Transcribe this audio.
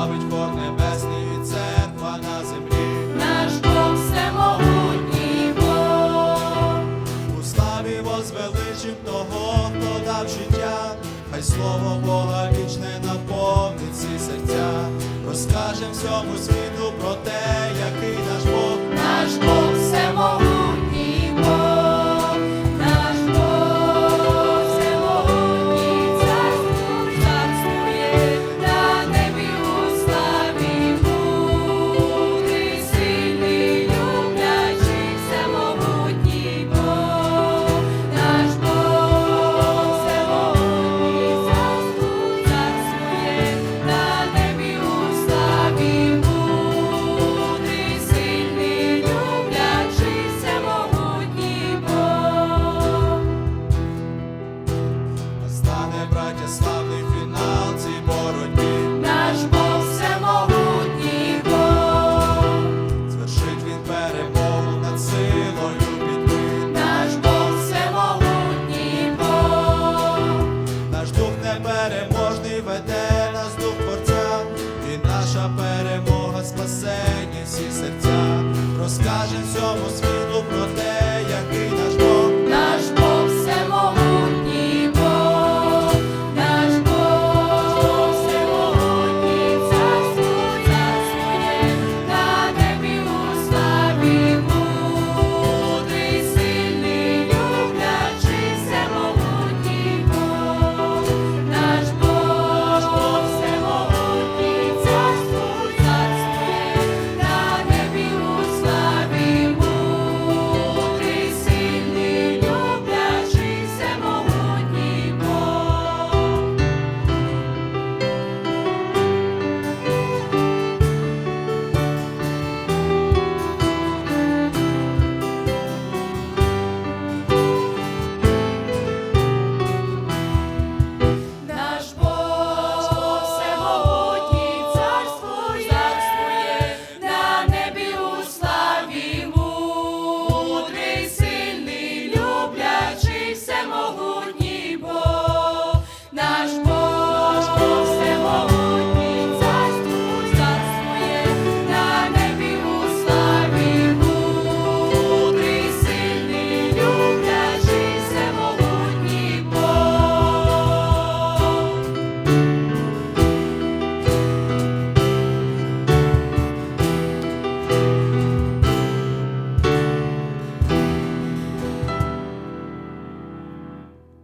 славить Бог небесний церква на землі, наш Бог всемогутній Бог. У возвеличим того, хто дав життя, хай слово Бога вічне наповнить всі серця, розкажем всьому світу про те.